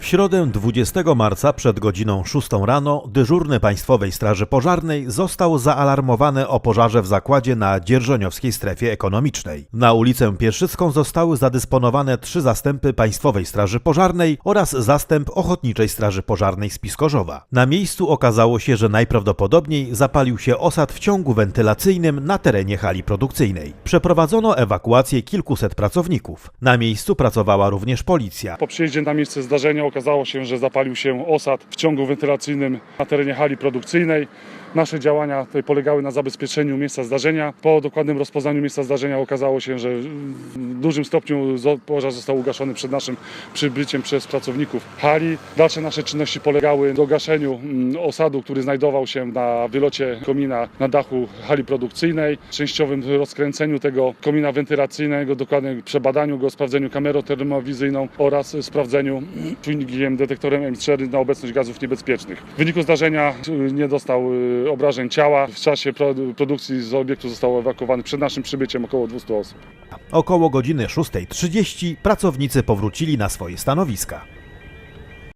W środę 20 marca przed godziną 6 rano dyżurny Państwowej Straży Pożarnej został zaalarmowany o pożarze w zakładzie na dzierżoniowskiej strefie ekonomicznej. Na ulicę Pieszycką zostały zadysponowane trzy zastępy Państwowej Straży Pożarnej oraz zastęp Ochotniczej Straży Pożarnej z Piskorzowa. Na miejscu okazało się, że najprawdopodobniej zapalił się osad w ciągu wentylacyjnym na terenie hali produkcyjnej. Przeprowadzono ewakuację kilkuset pracowników. Na miejscu pracowała również policja. Po przyjeździe na miejsce zdarzenia okazało się, że zapalił się osad w ciągu wentylacyjnym na terenie hali produkcyjnej. Nasze działania polegały na zabezpieczeniu miejsca zdarzenia. Po dokładnym rozpoznaniu miejsca zdarzenia okazało się, że w dużym stopniu pożar został ugaszony przed naszym przybyciem przez pracowników hali. Dalsze nasze czynności polegały na gaszeniu mm, osadu, który znajdował się na wylocie komina na dachu hali produkcyjnej, częściowym rozkręceniu tego komina wentylacyjnego, dokładnym przebadaniu go, sprawdzeniu kamerą termowizyjną oraz sprawdzeniu czujnikiem detektorem M4 na obecność gazów niebezpiecznych. W wyniku zdarzenia y, nie dostał y, obrażeń ciała. W czasie produ- produkcji z obiektu zostało ewakuowanych przed naszym przybyciem około 200 osób. Około godziny 6.30 pracownicy powrócili na swoje stanowiska.